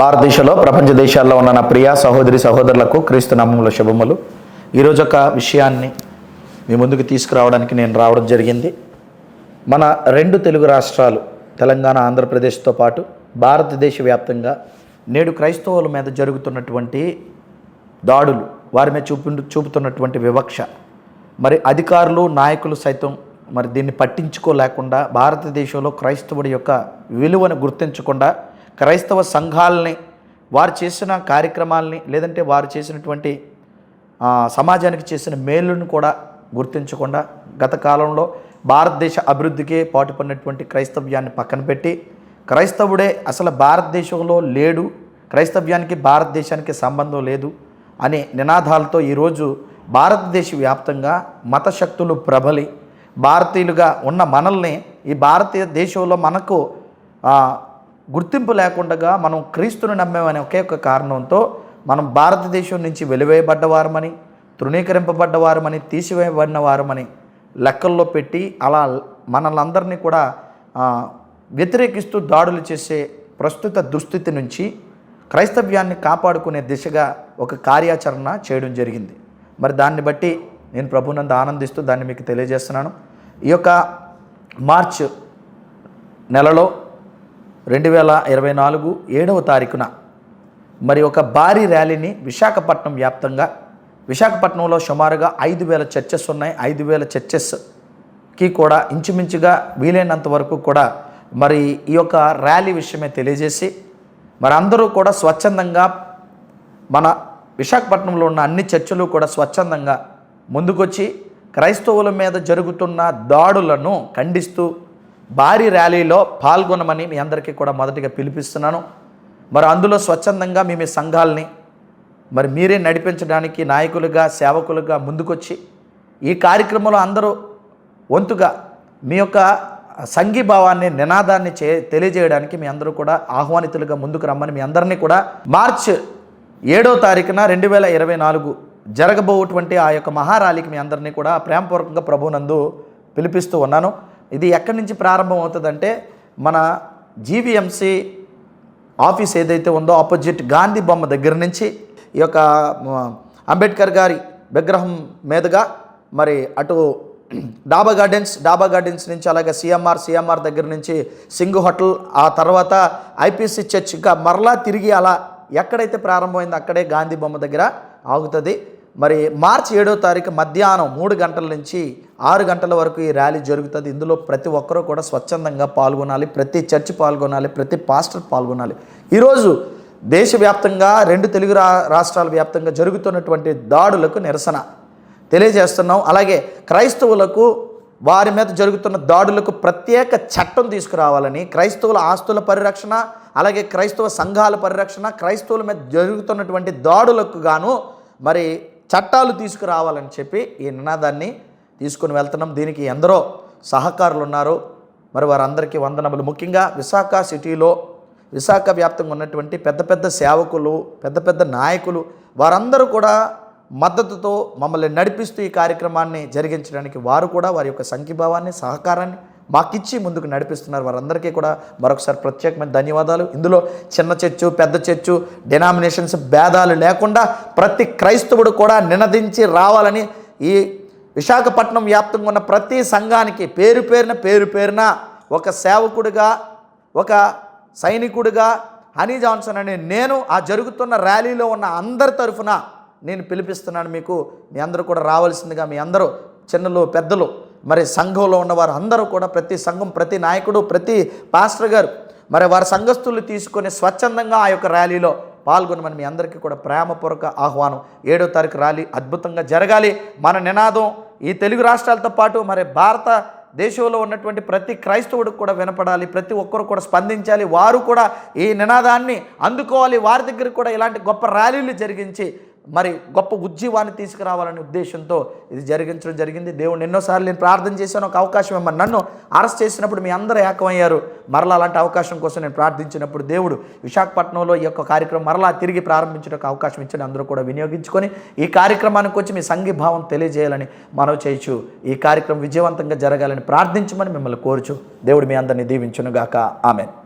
భారతదేశంలో ప్రపంచ దేశాల్లో ఉన్న నా ప్రియ సహోదరి సహోదరులకు క్రీస్తు నామంలో శుభములు. ఈరోజు ఒక విషయాన్ని మీ ముందుకు తీసుకురావడానికి నేను రావడం జరిగింది. మన రెండు తెలుగు రాష్ట్రాలు తెలంగాణ ఆంధ్రప్రదేశ్తో పాటు భారతదేశ వ్యాప్తంగా నేడు క్రైస్తవుల మీద జరుగుతున్నటువంటి దాడులు వారి మీద చూపు చూపుతున్నటువంటి వివక్ష. మరి అధికారులు నాయకులు సైతం మరి దీన్ని పట్టించుకోలేకుండా భారతదేశంలో క్రైస్తవుడి యొక్క విలువను గుర్తించకుండా క్రైస్తవ సంఘాలని వారు చేసిన కార్యక్రమాలని లేదంటే వారు చేసినటువంటి సమాజానికి చేసిన మేలును కూడా గుర్తించకుండా గత కాలంలో భారతదేశ అభివృద్ధికే పాటుపడినటువంటి క్రైస్తవ్యాన్ని పక్కన పెట్టి క్రైస్తవుడే అసలు భారతదేశంలో లేడు క్రైస్తవ్యానికి భారతదేశానికి సంబంధం లేదు అనే నినాదాలతో ఈరోజు భారతదేశ వ్యాప్తంగా మత శక్తులు ప్రబలి భారతీయులుగా ఉన్న మనల్ని ఈ భారతీయ దేశంలో మనకు గుర్తింపు లేకుండా మనం క్రీస్తుని నమ్మేమనే ఒకే ఒక కారణంతో మనం భారతదేశం నుంచి వెలివేయబడ్డవారమని తృణీకరింపబడ్డవారమని తీసివేయబడిన వారమని లెక్కల్లో పెట్టి అలా మనలందరినీ కూడా వ్యతిరేకిస్తూ దాడులు చేసే ప్రస్తుత దుస్థితి నుంచి క్రైస్తవ్యాన్ని కాపాడుకునే దిశగా ఒక కార్యాచరణ చేయడం జరిగింది. మరి దాన్ని బట్టి నేను ప్రభునందు ఆనందిస్తూ దాన్ని మీకు తెలియజేస్తున్నాను. ఈ యొక్క మార్చ్ నెలలో రెండు వేల ఇరవై నాలుగు ఏడవ తారీఖున మరి ఒక భారీ ర్యాలీని విశాఖపట్నం వ్యాప్తంగా విశాఖపట్నంలో సుమారుగా ఐదు వేల చర్చెస్ ఉన్నాయి. ఐదు వేల చర్చెస్కి కూడా ఇంచుమించుగా వీలైనంత వరకు కూడా మరి ఈ యొక్క ర్యాలీ విషయమే తెలియజేసి మరి అందరూ కూడా స్వచ్ఛందంగా మన విశాఖపట్నంలో ఉన్న అన్ని చర్చలు కూడా స్వచ్ఛందంగా ముందుకొచ్చి క్రైస్తవుల మీద జరుగుతున్న దాడులను ఖండిస్తూ భారీ ర్యాలీలో పాల్గొనమని మీ అందరికీ కూడా మొదటిగా పిలిపిస్తున్నాను. మరి అందులో స్వచ్ఛందంగా మీ మీ సంఘాలని మరి మీరే నడిపించడానికి నాయకులుగా సేవకులుగా ముందుకొచ్చి ఈ కార్యక్రమంలో అందరూ వంతుగా మీ యొక్క సంఘీభావాన్ని నినాదాన్ని చే తెలియజేయడానికి మీ అందరూ కూడా ఆహ్వానితులుగా ముందుకు రమ్మని మీ అందరినీ కూడా మార్చ్ ఏడో తారీఖున రెండు వేల ఇరవై నాలుగు జరగబోటువంటి ఆ యొక్క మహారాలికి మీ అందరినీ కూడా ప్రేమపూర్వకంగా ప్రభునందు పిలిపిస్తూ ఉన్నాను. ఇది ఎక్కడి నుంచి ప్రారంభం అవుతుందంటే మన జీవీఎంసీ ఆఫీస్ ఏదైతే ఉందో ఆపోజిట్ గాంధీ బొమ్మ దగ్గర నుంచి ఈ యొక్క అంబేద్కర్ గారి విగ్రహం మీదుగా మరి అటు డాబా గార్డెన్స్ డాబా గార్డెన్స్ నుంచి అలాగే సిఎంఆర్ సిఎంఆర్ దగ్గర నుంచి సింగు హోటల్ ఆ తర్వాత ఐపీసీ చర్చ్ ఇంకా మరలా తిరిగి అలా ఎక్కడైతే ప్రారంభమైందో అక్కడే గాంధీ బొమ్మ దగ్గర ఆగుతుంది. మరి మార్చి ఏడో తారీఖు మధ్యాహ్నం మూడు గంటల నుంచి ఆరు గంటల వరకు ఈ ర్యాలీ జరుగుతుంది. ఇందులో ప్రతి ఒక్కరూ కూడా స్వచ్ఛందంగా పాల్గొనాలి ప్రతి చర్చ్ పాల్గొనాలి ప్రతి పాస్టర్ పాల్గొనాలి. ఈరోజు దేశవ్యాప్తంగా రెండు తెలుగు రా రాష్ట్రాల వ్యాప్తంగా జరుగుతున్నటువంటి దాడులకు నిరసన తెలియజేస్తున్నాం. అలాగే క్రైస్తవులకు వారి మీద జరుగుతున్న దాడులకు ప్రత్యేక చట్టం తీసుకురావాలని క్రైస్తవుల ఆస్తుల పరిరక్షణ అలాగే క్రైస్తవ సంఘాల పరిరక్షణ క్రైస్తవుల మీద జరుగుతున్నటువంటి దాడులకు గాను మరి చట్టాలు తీసుకురావాలని చెప్పి ఈ నినాదాన్ని తీసుకుని వెళ్తున్నాం. దీనికి ఎందరో సహకారులు ఉన్నారు మరి వారందరికీ వందనములు. ముఖ్యంగా విశాఖ సిటీలో విశాఖ వ్యాప్తంగా ఉన్నటువంటి పెద్ద పెద్ద సేవకులు పెద్ద పెద్ద నాయకులు వారందరూ కూడా మద్దతుతో మమ్మల్ని నడిపిస్తూ ఈ కార్యక్రమాన్ని జరిగించడానికి వారు కూడా వారి యొక్క సంఖ్యభావాన్ని సహకారాన్ని మాకిచ్చి ముందుకు నడిపిస్తున్నారు. వారందరికీ కూడా మరొకసారి ప్రత్యేకమైన ధన్యవాదాలు. ఇందులో చిన్న చర్చు పెద్ద చర్చు డినామినేషన్స్ భేదాలు లేకుండా ప్రతి క్రైస్తవుడు కూడా నినదించి రావాలని ఈ విశాఖపట్నం వ్యాప్తంగా ఉన్న ప్రతి సంఘానికి పేరు పేరున పేరు పేరున ఒక సేవకుడిగా ఒక సైనికుడిగా హనీ జాన్సన్ అనే నేను ఆ జరుగుతున్న ర్యాలీలో ఉన్న అందరి తరఫున నేను పిలిపిస్తున్నాను. మీకు మీ అందరూ కూడా రావాల్సిందిగా మీ అందరూ చిన్నలు పెద్దలు మరి సంఘంలో ఉన్నవారు అందరూ కూడా ప్రతి సంఘం ప్రతి నాయకుడు ప్రతి పాస్టర్ గారు మరి వారి సంఘస్థులు తీసుకొని స్వచ్ఛందంగా ఆ యొక్క ర్యాలీలో పాల్గొనమని మీ అందరికీ కూడా ప్రేమపూర్వక ఆహ్వానం. ఏడో తారీఖు ర్యాలీ అద్భుతంగా జరగాలి. మన నినాదం ఈ తెలుగు రాష్ట్రాలతో పాటు మరి భారత దేశంలో ఉన్నటువంటి ప్రతి క్రైస్తవుడికి కూడా వినపడాలి. ప్రతి ఒక్కరు కూడా స్పందించాలి. వారు కూడా ఈ నినాదాన్ని అందుకోవాలి. వారి దగ్గర కూడా ఇలాంటి గొప్ప ర్యాలీలు జరిగించి మరి గొప్ప ఉజ్జీవాన్ని తీసుకురావాలనే ఉద్దేశంతో ఇది జరిగించడం జరిగింది. దేవుడు ఎన్నోసార్లు నేను ప్రార్థన చేశాను ఒక అవకాశం ఇవ్వమని. నన్ను అరెస్ట్ చేసినప్పుడు మీ అందరూ ఏకమయ్యారు. మరలా అలాంటి అవకాశం కోసం నేను ప్రార్థించినప్పుడు దేవుడు విశాఖపట్నంలో ఈ యొక్క కార్యక్రమం మరలా తిరిగి ప్రారంభించడానికి అవకాశం ఇచ్చిన అందరూ కూడా వినియోగించుకొని ఈ కార్యక్రమానికి వచ్చి మీ సంఘీభావం తెలియజేయాలని మనవి చేయొచ్చు ఈ కార్యక్రమం విజయవంతంగా జరగాలని ప్రార్థించమని మిమ్మల్ని కోరుచు. దేవుడు మీ అందరినీ దీవించునుగాక. ఆమెను.